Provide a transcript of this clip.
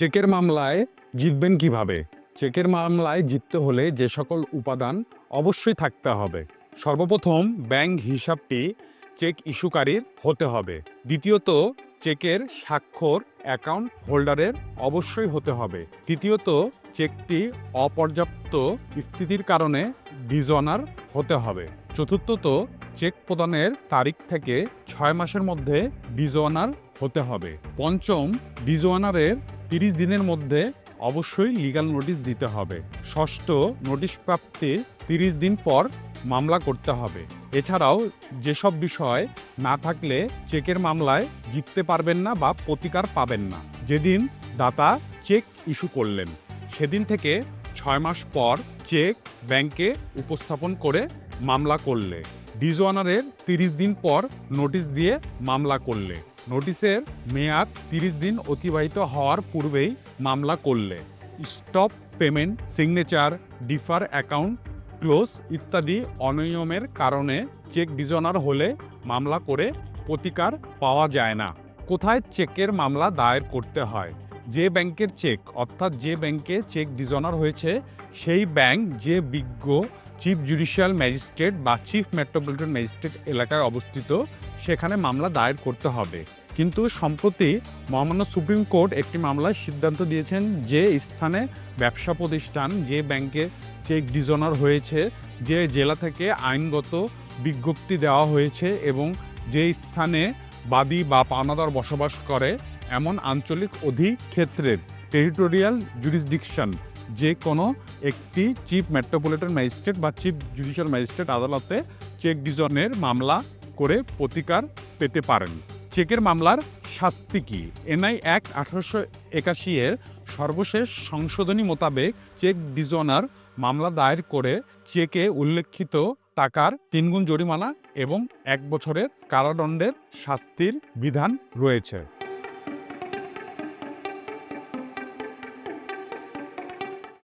চেকের মামলায় জিতবেন কীভাবে? চেকের মামলায় জিততে হলে যে সকল উপাদান অবশ্যই থাকতে হবে। সর্বপ্রথম ব্যাংক হিসাবটি চেক ইস্যুকারীর হতে হবে। দ্বিতীয়ত, চেকের স্বাক্ষর অ্যাকাউন্ট হোল্ডারের অবশ্যই হতে হবে। তৃতীয়ত, চেকটি অপর্যাপ্ত স্থিতির কারণে ডিজনার হতে হবে। চতুর্থত, চেক প্রদানের তারিখ থেকে ছয় মাসের মধ্যে ডিজওয়ানার হতে হবে। পঞ্চম ডিজওয়ানারের তিরিশ দিনের মধ্যে অবশ্যই লিগ্যাল নোটিশ দিতে হবে। ষষ্ঠ নোটিশ প্রাপ্তির তিরিশ দিন পর মামলা করতে হবে। এছাড়াও যেসব বিষয় না থাকলে চেকের মামলায় জিততে পারবেন না বা প্রতিকার পাবেন না। যেদিন দাতা চেক ইস্যু করলেন, সেদিন থেকে ছয় মাস পর চেক ব্যাংকে উপস্থাপন করে মামলা করলে। ডিজওয়ানারের তিরিশ দিন পর নোটিশ দিয়ে মামলা করলে। নোটিশের মেয়াদ তিরিশ দিন অতিবাহিত হওয়ার পূর্বেই মামলা করলে। Stop payment, signature, differ account, close ইত্যাদি অনিয়মের কারণে চেক ডিজনার হলে মামলা করে প্রতিকার পাওয়া যায় না। কোথায় চেকের মামলা দায়ের করতে হয়? যে ব্যাংকের চেক, অর্থাৎ যে ব্যাংকে চেক ডিজনার হয়েছে, সেই ব্যাংক যে বিজ্ঞ চিফ জুডিশিয়াল ম্যাজিস্ট্রেট বা চিফ মেট্রোপলিটন ম্যাজিস্ট্রেট এলাকায় অবস্থিত, সেখানে মামলা দায়ের করতে হবে। কিন্তু সম্প্রতি মহামান্য সুপ্রিম কোর্ট একটি মামলায় সিদ্ধান্ত দিয়েছেন যে স্থানে ব্যবসা প্রতিষ্ঠান যে ব্যাংকে চেক ডিজনার হয়েছে, যে জেলা থেকে আইনগত বিজ্ঞপ্তি দেওয়া হয়েছে এবং যে স্থানে বাদী বা পাওনাদার বসবাস করে, এমন আঞ্চলিক অধিক্ষেত্রের টেরিটোরিয়াল জুরিসডিকশন যে কোনো একটি চিফ মেট্রোপলিটন ম্যাজিস্ট্রেট বা চিফ জুডিশিয়াল ম্যাজিস্ট্রেট আদালতে চেক ডিজনের মামলা করে প্রতিকার পেতে পারেন। চেকের মামলার শাস্তি কি? এনআই অ্যাক্ট আঠারোশো একাশি এর সর্বশেষ সংশোধনী মোতাবেক চেক ডিজনার মামলা দায়ের করে চেকে উল্লেখিত টাকার তিনগুণ জরিমানা এবং এক বছরের কারাদণ্ডের শাস্তির বিধান রয়েছে।